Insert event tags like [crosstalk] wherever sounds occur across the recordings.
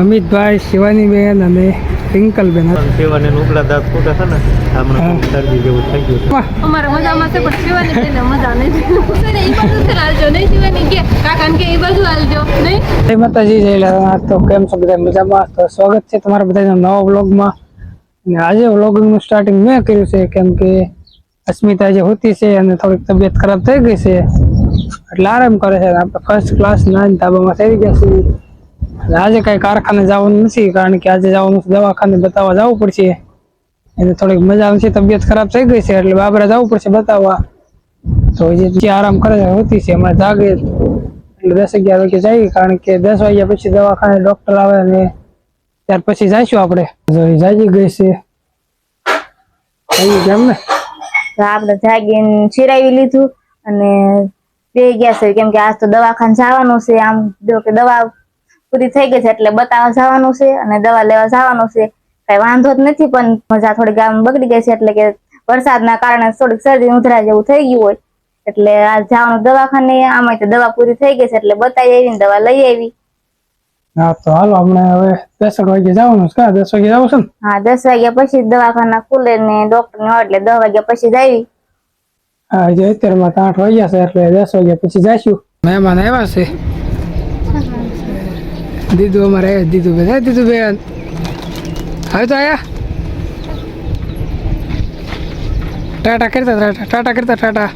અમિતભાઈ શિવાનીબેન અને રિંકલબેન. સેવાને ઉપલા દાંત ખોટા છે ને હમણાં શરદી જેવું થઈ ગયું અમારે મજામાં છે પણ શિવાની બેન મજા નહીં હાલજો નહીં શિવાની? કે કાકાને કે એ બાજુ હાલજો નહીં? જય માતાજી જય તો કેમ છો બધા મજામાં? તો સ્વાગત છે તમારા બધાના નવા વ્લોગમાં. અને આજે વ્લોગનું સ્ટાર્ટિંગ મેં કર્યું છે કેમ કે અસ્મિતા જે હોતી છે અને થોડીક તબિયત ખરાબ થઈ ગઈ છે. એટલે આરામ કરે છે. આપણે ફર્સ્ટ ક્લાસ નાઇન ધાબામાં થઈ ગયા છીએ. આજે કઈ કારખાને જવાનું નથી, કારણ કે આજે જવાનું દવાખાને બતાવવા જવું પડશે. એને થોડીક મજા નથી તબિયત ખરાબ થઈ ગઈ છે, એટલે બાબરા જવું પડશે બતાવવા. તો જે આરામ કરે છે, હોતી છે, હમણાં જાગે. એટલે દસ અગિયાર વાગે જઈએ, કારણ કે દસ વાગ્યા પછી દવાખાને ડોક્ટર આવે અને ત્યાર પછી જઈશું આપણે. જાગી ગઈ છે. આવી કેમ ને? આપણે જાગીને ચિરાવી લીધું અને બે ગયા છે, કેમ કે આજ તો દવાખાને જવાનું છે, આમ જો કે દવા પૂરી થઈ ગઈ છે એટલે બતાવવા જવાનું છે અને દવા લેવા જવાનું છે. કઈ વાંધો જ નથી પણ મજા થોડી ગામ બગડી ગઈ છે એટલે કે વરસાદના કારણે થોડીક શરદી ઉધરા જેવું થઈ ગયું હોય. એટલે આ જવાનું દવાખાને આમાં તો દવા પૂરી થઈ ગઈ છે એટલે બતાવી આવી ને દવા લઈ આવી. હા તો હાલો હમણાં હવે દસ વાગે જવાનું છે કા? દસ વાગે જવું છે ને? હા દસ વાગ્યા પછી દવાખાના ખુલે ને ડોક્ટર ને એટલે દસ વાગ્યા પછી જ આવી. હા જે અત્યારમાં આઠ વાગ્યા છે એટલે દસ વાગ્યા પછી જઈશું મહેમાન આવ્યા છે. દીદુ અમારે આવ્યા દીદુ બેન દીધું બેન હવે તો આયા. ટાટા કરતા ટાટા ટાટા કરતા ટાટા.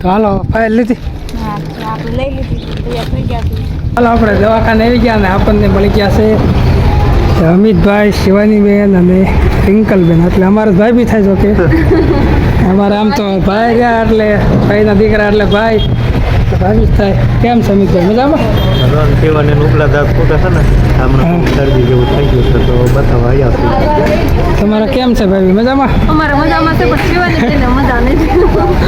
તો હાલો ફાઇલ લીધી. હાલો આપણે દવાખાને આવી ગયા ને આપણને મળી ગયા છે અમિતભાઈ શિવાનીબેન અને રિંકલબેન. એટલે અમારો ભાઈ બી થાય છે કે [laughs] અમારે આમ તો ભાઈ રહ્યા એટલે ભાઈના દીકરા એટલે ભાઈ. એટલે જ થાય. કેમ છે અમિતભાઈ મજામાં? સેવાને ઉપલા દાંત ફૂટે છે ને હમણાં શરદી જેવું થઈ ગયું છે તો બતાવવા આવ્યા છે? તમારે કેમ છે ભાઈ? મજામાં? અમારે મજામાં છે પણ બેને મજા નથી.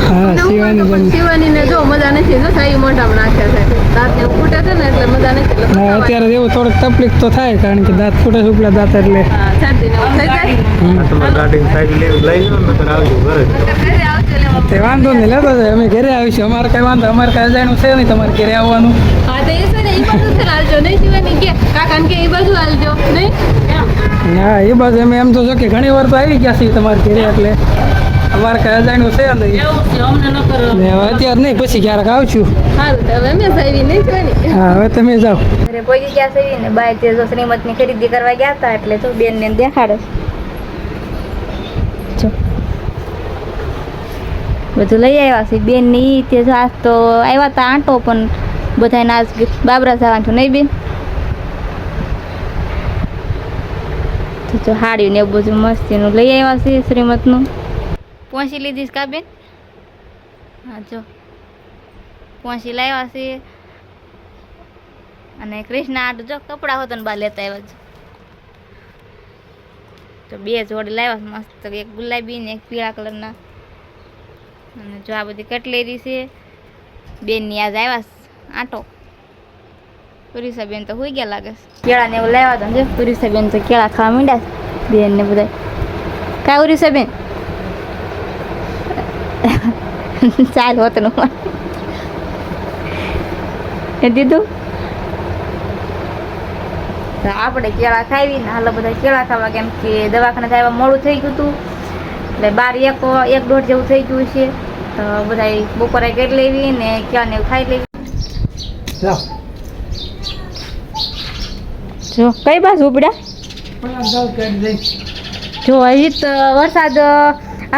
હા શિવાનીબેન શિવાની ને જો મજા નથી જો સાઈ મોઢામાં નાખ્યા છે. દાંત ને ફૂટે છે ને એટલે મજા નથી. અત્યારે એવું થોડીક તકલીફ તો થાય કારણ કે દાંત ફૂટે છે ઉપલા દાંત એટલે. તમારે સાઈડ લઈ જાઓ ને આવજો ઘરે તે વાંધો નહીં લેતો જાય અમે ઘરે આવીશું. અમારે કઈ વાંધો અમારે કઈ છે નહીં તમારે ઘરે આવવાનું. હા તો એ છે ને ઈ બાજુ છે ને નહીં શિવાની કે કાકાને કે ઈ બાજુ હાલજો. નહીં? એમ. હા એ બાજુ અમે એમ તો જો કે ઘણી વાર તો આવી ગયા છીએ તમારે ઘરે એટલે અમારે કઈ અજાણ્યું છે ને અત્યારે નહીં પછી ક્યારેક આવશું. હા હવે તમે જાઓ. ઘરે પહોંચી ગયા છે ને બાય તે જો શ્રીમતની ખરીદી કરવા ગયા હતા એટલે તો બેન ને દેખાડે. બધું લઈ આવ્યા છે. બેન ને એ તે આજ તો આવ્યા હતા આંટો, પણ બધા આજ બાબરા જવાનું છું નહીં બેન? તો હાડ્યું ને બધું મસ્તીનું લઈ આવ્યા છે શ્રીમતનું. પહોંચી લીધી કા બેન? હા, જો. પહોંચી લાવ્યા છે. અને કૃષ્ણ આટ જો કપડા હોતો ને બા લેતા આવ્યા છે. તો બે જોડી લાવ્યા મસ્ત. એક ગુલાબી ને એક પીળા કલરના. અને જો આ બધી કટલેરી છે, બેનની આજ આવ્યા આટો. પુરીસા બેન તો હોઈ ગયા લાગે કેળા ને એવું લેવા તો પુરીસા બેન તો કેળા ખાવા માંડ્યા બેન ને બધા કા ઉરીસા બેન [laughs] ચાલ હોતનું એ દીધું? આપણે કેળા ખાવી ને હાલ બધા કેળા ખાવા, કેમ કે દવાખાને આવ્યા મોડું થઈ ગયું હતું. એટલે બાર એક એક દોઢ જેવું થઈ ગયું છે. તો બધા બપોરે કરી લેવી ને ક્યાં ને એવું ખાઈ લેવી જો કઈ બાજુ ઉપડ્યા? જો હજી તો વરસાદ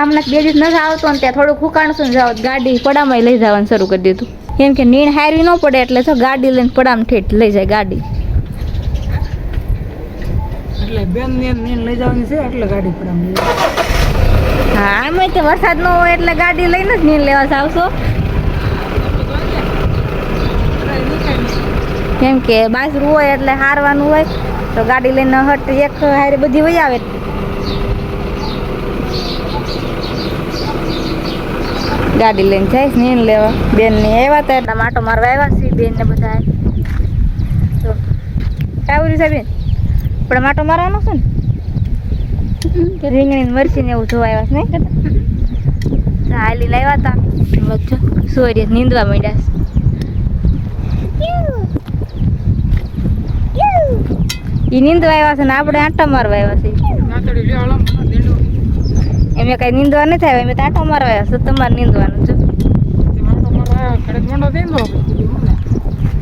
આમના બે દિવસ નથી આવતો ને ત્યાં થોડુંક ફૂકાણશું ને જાવ ગાડી પડામાં લઈ જવાનું શરૂ કરી દીધું. કેમ કે નીણ હારવી ન પડે એટલે તો ગાડી લઈને પડામાં ઠેઠ લઈ જાય ગાડી. એટલે બેન ને ને લઈ જવાની છે એટલે ગાડી પર લઈ તે વરસાદ ન હોય એટલે ગાડી લઈને જ નહીં લેવા આવશો કેમ કે બાજરું હોય એટલે હારવાનું હોય, તો ગાડી લઈને હટ, એક હારે બધી વહી આવે. ગાડી લઈને જઈશ નીણ લેવા. બેન ને આવ્યા હતા એટલા માટો મારવા આવ્યા છે બેન ને બધા કાવરી સાહેબ? આપણે માટો મારવાનો છે ને? રીંગણી મરસી ને એવું જોવા આવ્યા છે હાલી લાવ્યા હતા જો સોરી નીંદવા માંડ્યા એ નીંદવા આવ્યા છે ને આપણે આંટા મારવા આવ્યા છે. એમે કઈ નીંદવા નહીં થાય એમ તો આંટા મારવા આવ્યા છે તમારે નીંદવાનું જો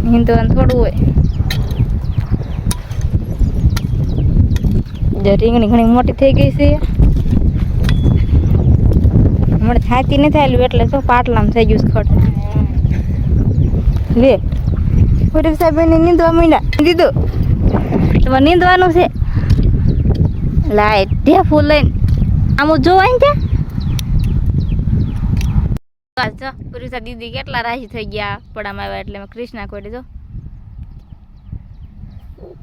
નીંદવાનું થોડું હોય. જો રીંગણી ઘણી મોટી થઈ ગઈ છે. હમણાં છાતી નથી આવેલું એટલે તો પાટલામાં થઈ ગયું ખડ. લે પૂરી સાહેબ એને નીંદવા માંડ્યા. દીધું. તમારે નીંદવાનું છે. લાઈટ ઢે ફૂલ લઈને. આમ જોવાય ને ત્યાં? જો પુરુષા દીદી કેટલા રાજી થઈ ગયા પડામાં આવ્યા એટલે કૃષ્ણા કોડી જો.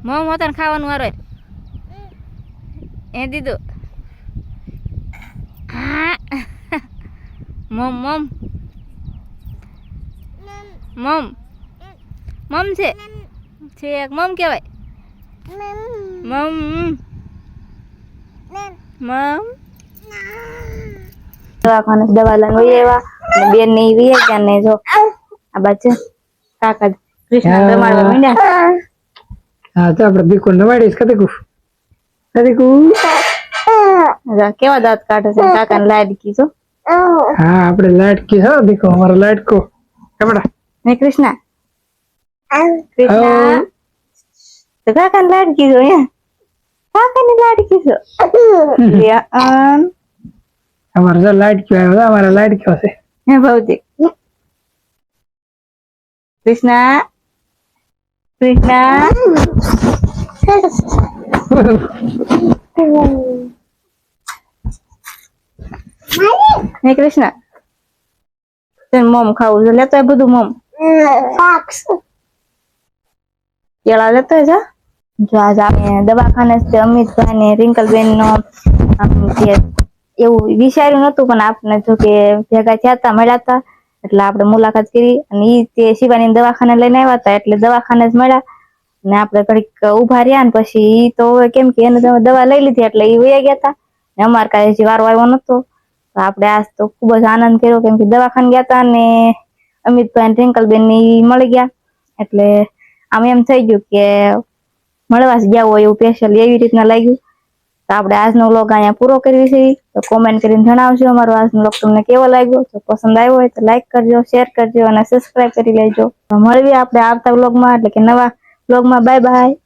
મમ હતા ખાવાનું વારો એ દીધું. હા. મમ મમ. મમ. મમ છે. છે એક મમ કહેવાય. મમ. મમ. દવાખાને દવા આવ્યા. અને બેન ને ઈ વહી ને જો. આ બચ્ચે કાકા કૃષ્ણ રમાડવા માંડ્યા. હા તો આપણે બીકો નવાડીશ કદે કુ કદે કુ જા, કેવા દાંત કાઢે છે? કાકા લાડકી જો. હા આપણે લાડકી હા દેખો અમારો લાડકો. કેમડા ને કૃષ્ણ? કૃષ્ણ? તો કાકા લાડકી જો કાકા ની લાડકી જો. અમારો જો લાડક્યો આવ્યો અમારો લાડક્યો છે. હે ભૌતિક કૃષ્ણ? કૃષ્ણ? હે કૃષ્ણ. તને મોમ ખાવું છે? લેતો બધું મોમ. કેળા લેતો હોય જા. આજ આપણે દવાખાને અમિતભાઈ ને રિંકલબેન નો એવું વિચાર્યું નતું, પણ આપણે જો કે ભેગા થયા હતા, મળ્યા હતા, એટલે આપણે મુલાકાત કરી અને ઈ તે શિવાની દવાખાને લઈને આવ્યા હતા, એટલે દવાખાને જ મળ્યા. ને આપણે ઘડીક ઊભા રહ્યા ને પછી તો કેમ કે એને દવા લઈ લીધી એટલે ઈ વયા ગયા હતા ને અમારે કાંઈ હજી વારો આવ્યો નતો તો આપણે આજ તો ખૂબ જ આનંદ કર્યો કેમ કે દવાખાને ગયા હતા ને અમિતભાઈ ટ્વિંકલબેન ને મળી ગયા. એટલે આમ એમ થઈ ગયું કે મળવા જ ગયા હોય એવું સ્પેશિયલ એવી રીતના લાગ્યું. તો આપણે આજનો વ્લોગ અહીંયા પૂરો કરવી છે તો કોમેન્ટ કરીને જણાવજો અમારો આજનો વ્લોગ તમને કેવો લાગ્યો. જો પસંદ આવ્યો હોય તો લાઈક કરજો શેર કરજો અને સબસ્ક્રાઇબ કરી લેજો. તો મળીએ આપણે આવતા વ્લોગમાં એટલે કે નવા વ્લોગમાં બાય બાય